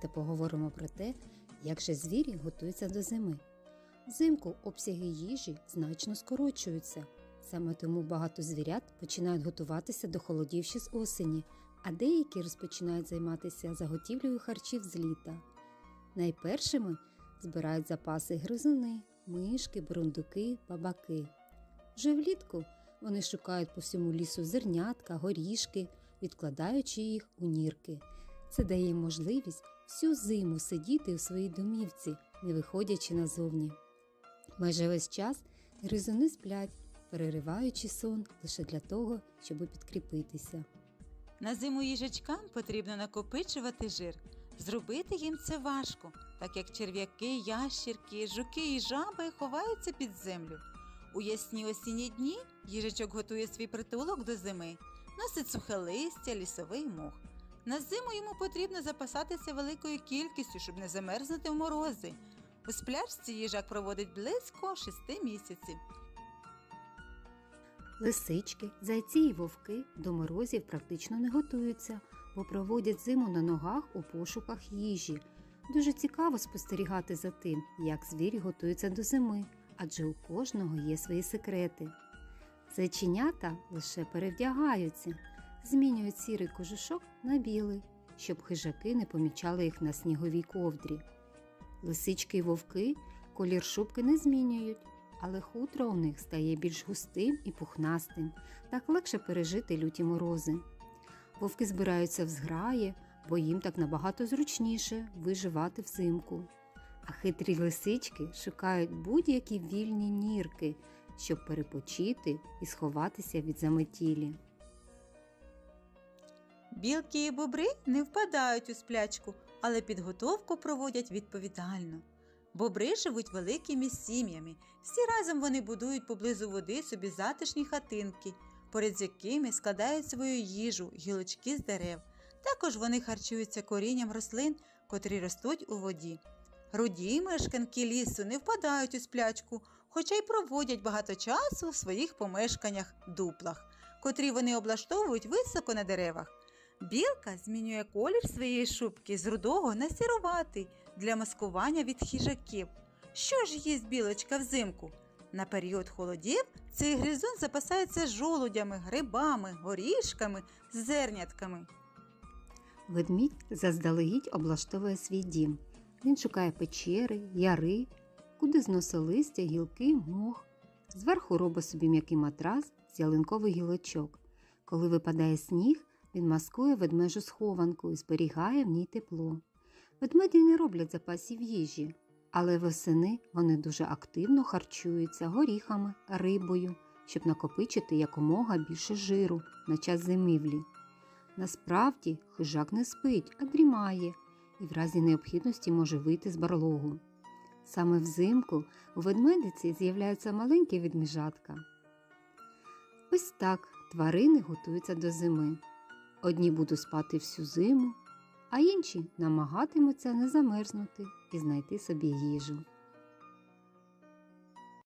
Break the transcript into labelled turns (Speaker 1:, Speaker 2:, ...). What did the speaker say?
Speaker 1: давайте поговоримо про те, як же звірі готуються до зими. Взимку обсяги їжі значно скорочуються. Саме тому багато звірят починають готуватися до холодів ще з осені, а деякі розпочинають займатися заготівлею харчів з літа. Найпершими збирають запаси гризуни, мишки, бурундуки, бабаки. Вже влітку вони шукають по всьому лісу зернятка, горішки, відкладаючи їх у нірки. Це дає їм можливість всю зиму сидіти у своїй домівці, не виходячи назовні. Майже весь час гризуни сплять, перериваючи сон лише для того, щоб підкріпитися.
Speaker 2: На зиму їжачкам потрібно накопичувати жир. Зробити їм це важко, так як черв'яки, ящірки, жуки і жаби ховаються під землю. У ясні осінні дні їжачок готує свій притулок до зими, носить сухе листя, лісовий мох. На зиму йому потрібно запасатися великою кількістю, щоб не замерзнути в морози. У сплячці їжак проводить близько шести місяців.
Speaker 1: Лисички, зайці і вовки до морозів практично не готуються, бо проводять зиму на ногах у пошуках їжі. Дуже цікаво спостерігати за тим, як звірі готуються до зими, адже у кожного є свої секрети. Зайченята лише перевдягаються, змінюють сірий кожушок на білий, щоб хижаки не помічали їх на сніговій ковдрі. Лисички й вовки колір шубки не змінюють, але хутро у них стає більш густим і пухнастим, так легше пережити люті морози. Вовки збираються в зграї, бо їм так набагато зручніше виживати взимку. А хитрі лисички шукають будь-які вільні нірки, щоб перепочити і сховатися від заметілі.
Speaker 2: Білки і бобри не впадають у сплячку, але підготовку проводять відповідально. Бобри живуть великими сім'ями. Всі разом вони будують поблизу води собі затишні хатинки, поряд з якими складають свою їжу, гілочки з дерев. Також вони харчуються корінням рослин, котрі ростуть у воді. Руді мешканки лісу не впадають у сплячку, хоча й проводять багато часу в своїх помешканнях дуплах, котрі вони облаштовують високо на деревах. Білка змінює колір своєї шубки з рудого на сіруватий для маскування від хижаків. Що ж їсть білочка взимку? На період холодів цей гризун запасається жолудями, грибами, горішками, зернятками.
Speaker 1: Ведмідь заздалегідь облаштовує свій дім. Він шукає печери, яри, куди зносить листя, гілки, мох. Зверху робить собі м'який матрас з ялинкових гілочок. Коли випадає сніг, він маскує ведмежу схованку і зберігає в ній тепло. Ведмеді не роблять запасів їжі, але восени вони дуже активно харчуються горіхами, рибою, щоб накопичити якомога більше жиру на час зимівлі. Насправді хижак не спить, а дрімає і в разі необхідності може вийти з барлогу. Саме взимку у ведмедиці з'являються маленькі відміжатка. Ось так тварини готуються до зими. Одні будуть спати всю зиму, а інші намагатимуться не замерзнути і знайти собі їжу.